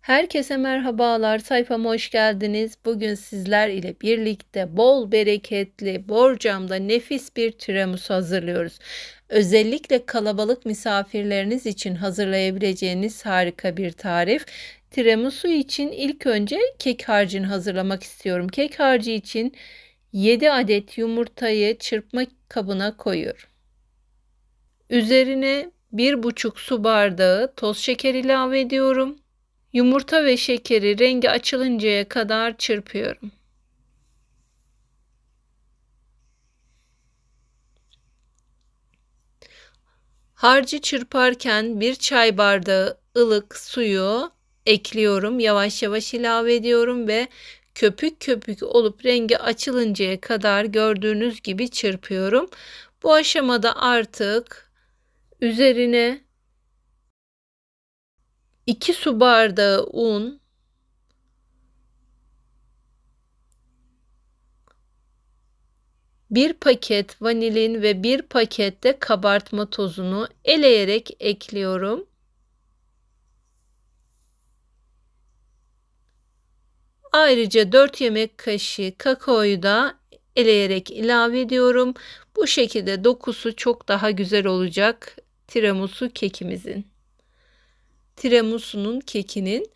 Herkese merhabalar, sayfama hoş geldiniz. Bugün sizler ile birlikte bol bereketli, borcamda nefis bir tiramisu hazırlıyoruz. Özellikle kalabalık misafirleriniz için hazırlayabileceğiniz harika bir tarif. Tiramisu için ilk önce kek harcını hazırlamak istiyorum. Kek harcı için 7 adet yumurtayı çırpma kabına koyuyorum. Üzerine 1,5 su bardağı toz şeker ilave ediyorum. Yumurta ve şekeri rengi açılıncaya kadar çırpıyorum. Harcı çırparken bir çay bardağı ılık suyu ekliyorum. Yavaş yavaş ilave ediyorum ve köpük köpük olup rengi açılıncaya kadar gördüğünüz gibi çırpıyorum. Bu aşamada artık üzerine 2 su bardağı un, bir paket vanilin ve bir paket de kabartma tozunu eleyerek ekliyorum. Ayrıca 4 yemek kaşığı kakaoyu da eleyerek ilave ediyorum. Bu şekilde dokusu çok daha güzel olacak tiramisu kekimizin tiramisu'nun kekinin.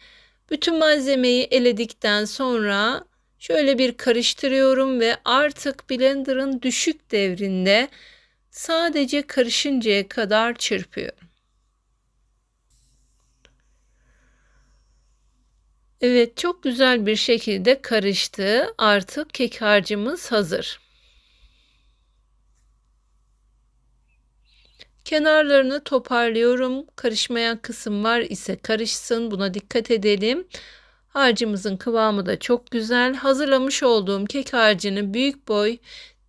Bütün malzemeyi eledikten sonra şöyle bir karıştırıyorum ve artık blenderın düşük devrinde sadece karışıncaya kadar çırpıyorum. Evet çok güzel bir şekilde karıştı. Artık kek harcımız hazır. Kenarlarını toparlıyorum. Karışmayan kısım var ise karışsın. Buna dikkat edelim. Harcımızın kıvamı da çok güzel. Hazırlamış olduğum kek harcını büyük boy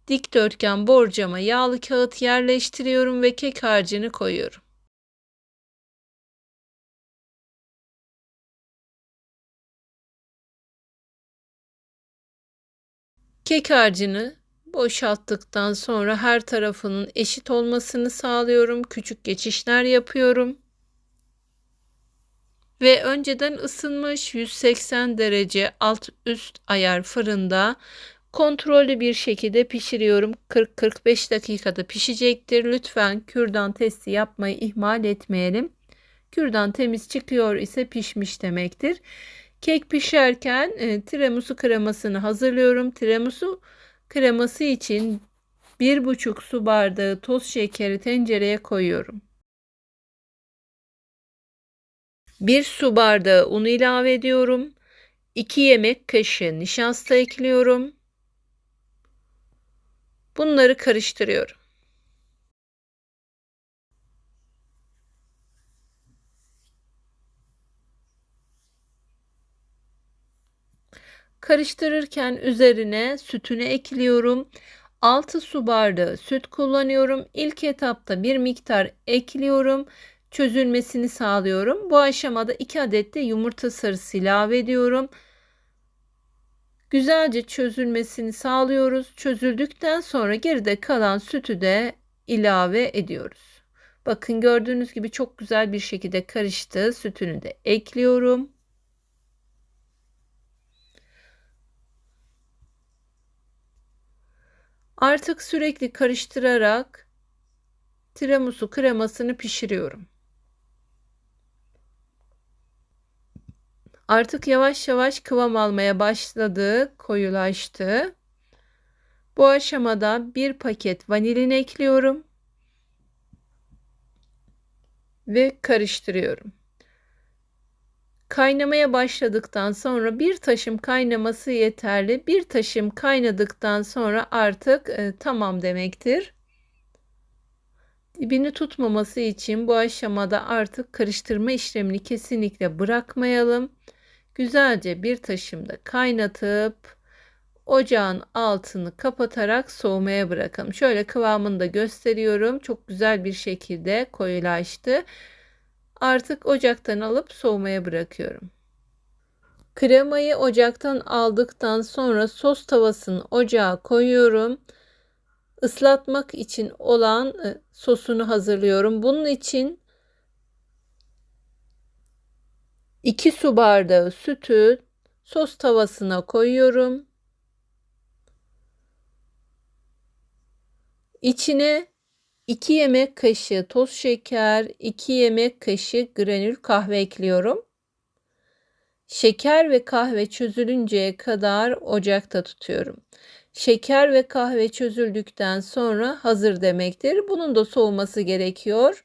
dikdörtgen borcama yağlı kağıt yerleştiriyorum ve kek harcını koyuyorum. Kek harcını Boşalttıktan sonra her tarafının eşit olmasını sağlıyorum. Küçük geçişler yapıyorum. Ve önceden ısınmış 180 derece alt üst ayar fırında kontrollü bir şekilde pişiriyorum. 40-45 dakikada pişecektir. Lütfen kürdan testi yapmayı ihmal etmeyelim. Kürdan temiz çıkıyor ise pişmiş demektir. Kek pişerken e, tiramisu kremasını hazırlıyorum. Tiramisu Kreması için 1,5 su bardağı toz şekeri tencereye koyuyorum. 1 su bardağı un ilave ediyorum. 2 yemek kaşığı nişasta ekliyorum. Bunları karıştırıyorum. Karıştırırken üzerine sütünü ekliyorum. 6 su bardağı süt kullanıyorum. İlk etapta bir miktar ekliyorum. Çözülmesini sağlıyorum. Bu aşamada 2 adet de yumurta sarısı ilave ediyorum. Güzelce çözülmesini sağlıyoruz. Çözüldükten sonra geride kalan sütü de ilave ediyoruz. Bakın gördüğünüz gibi çok güzel bir şekilde karıştı. Sütünü de ekliyorum. Artık sürekli karıştırarak tiramisu kremasını pişiriyorum. Artık yavaş yavaş kıvam almaya başladı, koyulaştı. Bu aşamada bir paket vanilin ekliyorum ve karıştırıyorum. Kaynamaya başladıktan sonra bir taşım kaynaması yeterli. Bir taşım kaynadıktan sonra artık e, tamam demektir. Dibini tutmaması için bu aşamada artık karıştırma işlemini kesinlikle bırakmayalım. Güzelce bir taşımda kaynatıp ocağın altını kapatarak soğumaya bırakalım. Şöyle kıvamını da gösteriyorum. Çok güzel bir şekilde koyulaştı. Artık ocaktan alıp soğumaya bırakıyorum. Kremayı ocaktan aldıktan sonra sos tavasını ocağa koyuyorum. Islatmak için olan e, sosunu hazırlıyorum. Bunun için 2 su bardağı sütü sos tavasına koyuyorum. İçine 2 yemek kaşığı toz şeker, 2 yemek kaşığı granül kahve ekliyorum. Şeker ve kahve çözülünceye kadar ocakta tutuyorum. Şeker ve kahve çözüldükten sonra hazır demektir. Bunun da soğuması gerekiyor.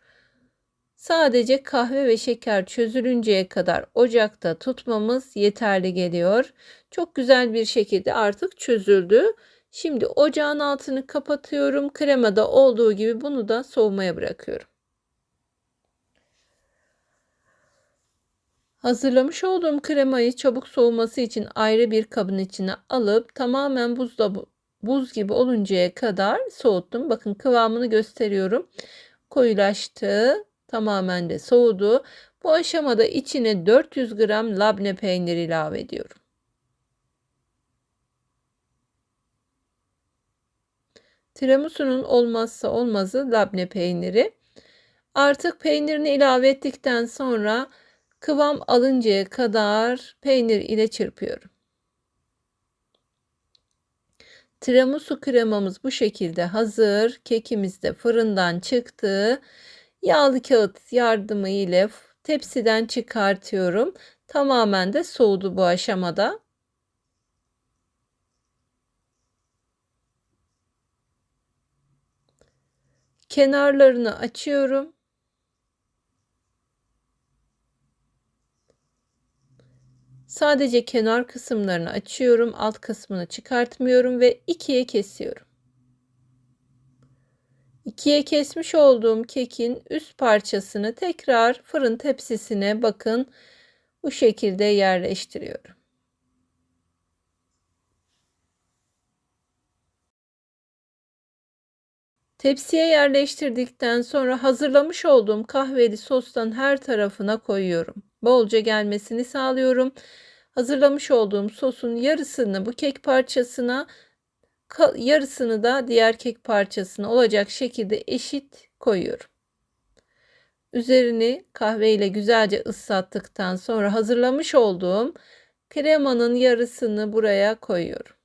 Sadece kahve ve şeker çözülünceye kadar ocakta tutmamız yeterli geliyor. Çok güzel bir şekilde artık çözüldü. Şimdi ocağın altını kapatıyorum. Kremada olduğu gibi bunu da soğumaya bırakıyorum. Hazırlamış olduğum kremayı çabuk soğuması için ayrı bir kabın içine alıp tamamen buzda buz gibi oluncaya kadar soğuttum. Bakın kıvamını gösteriyorum. Koyulaştı. Tamamen de soğudu. Bu aşamada içine 400 gram labne peyniri ilave ediyorum. Tiramisu'nun olmazsa olmazı labne peyniri. Artık peynirini ilave ettikten sonra kıvam alıncaya kadar peynir ile çırpıyorum. Tiramisu kremamız bu şekilde hazır. Kekimiz de fırından çıktı. Yağlı kağıt yardımı ile tepsiden çıkartıyorum. Tamamen de soğudu bu aşamada. Kenarlarını açıyorum. Sadece kenar kısımlarını açıyorum. Alt kısmını çıkartmıyorum ve ikiye kesiyorum. İkiye kesmiş olduğum kekin üst parçasını tekrar fırın tepsisine bakın bu şekilde yerleştiriyorum. Tepsiye yerleştirdikten sonra hazırlamış olduğum kahveli sostan her tarafına koyuyorum. Bolca gelmesini sağlıyorum. Hazırlamış olduğum sosun yarısını bu kek parçasına, yarısını da diğer kek parçasına olacak şekilde eşit koyuyorum. Üzerini kahve ile güzelce ıslattıktan sonra hazırlamış olduğum kremanın yarısını buraya koyuyorum.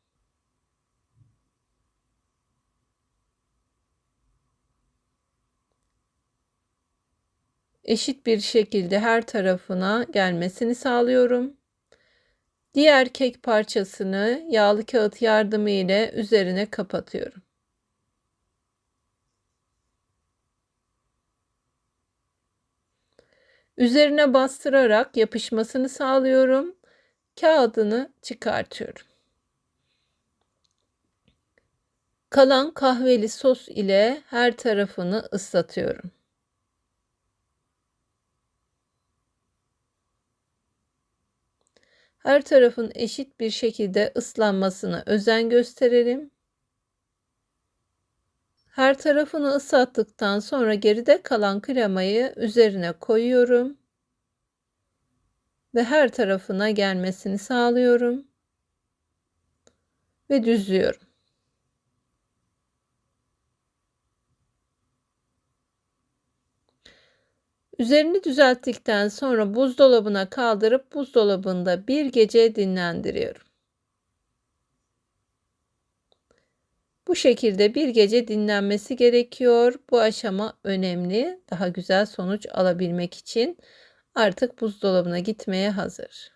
Eşit bir şekilde her tarafına gelmesini sağlıyorum. Diğer kek parçasını yağlı kağıt yardımı ile üzerine kapatıyorum. Üzerine bastırarak yapışmasını sağlıyorum. Kağıdını çıkartıyorum. Kalan kahveli sos ile her tarafını ıslatıyorum. Her tarafın eşit bir şekilde ıslanmasına özen gösterelim. Her tarafını ıslattıktan sonra geride kalan kremayı üzerine koyuyorum. Ve her tarafına gelmesini sağlıyorum. Ve düzlüyorum. Üzerini düzelttikten sonra buzdolabına kaldırıp buzdolabında bir gece dinlendiriyorum. Bu şekilde bir gece dinlenmesi gerekiyor. Bu aşama önemli. Daha güzel sonuç alabilmek için artık buzdolabına gitmeye hazır.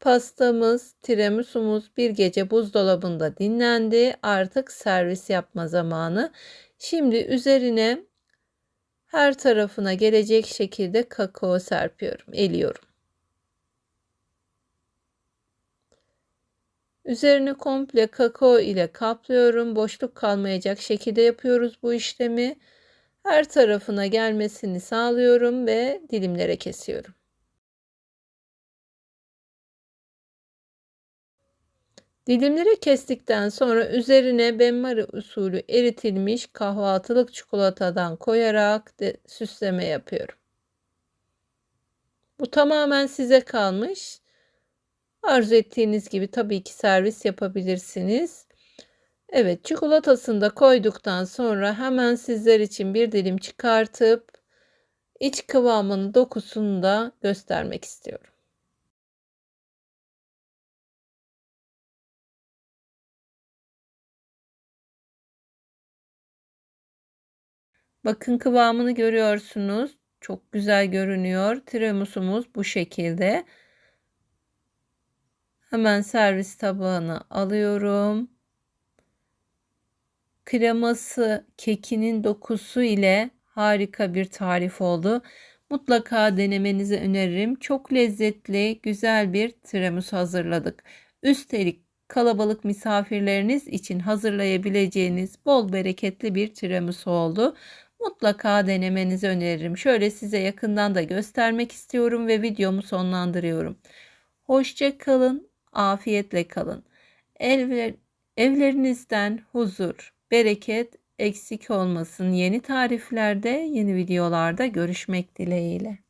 Pastamız, tiramisu'muz bir gece buzdolabında dinlendi. Artık servis yapma zamanı. Şimdi üzerine her tarafına gelecek şekilde kakao serpiyorum, eliyorum. Üzerini komple kakao ile kaplıyorum. Boşluk kalmayacak şekilde yapıyoruz bu işlemi. Her tarafına gelmesini sağlıyorum ve dilimlere kesiyorum. Dilimleri kestikten sonra üzerine benmari usulü eritilmiş kahvaltılık çikolatadan koyarak de süsleme yapıyorum. Bu tamamen size kalmış. Arzu ettiğiniz gibi tabii ki servis yapabilirsiniz. Evet çikolatasını da koyduktan sonra hemen sizler için bir dilim çıkartıp İç kıvamının dokusunu da göstermek istiyorum. Bakın kıvamını görüyorsunuz. Çok güzel görünüyor. Tiramisumuz bu şekilde. Hemen servis tabağına alıyorum. Kreması, kekinin dokusu ile harika bir tarif oldu. Mutlaka denemenizi öneririm. Çok lezzetli, güzel bir tiramisu hazırladık. Üstelik kalabalık misafirleriniz için hazırlayabileceğiniz bol bereketli bir tiramisu oldu. Mutlaka denemenizi öneririm. Şöyle size yakından da göstermek istiyorum ve videomu sonlandırıyorum. Hoşça kalın, afiyetle kalın. Evler, evlerinizden huzur, bereket eksik olmasın. Yeni tariflerde, yeni videolarda görüşmek dileğiyle.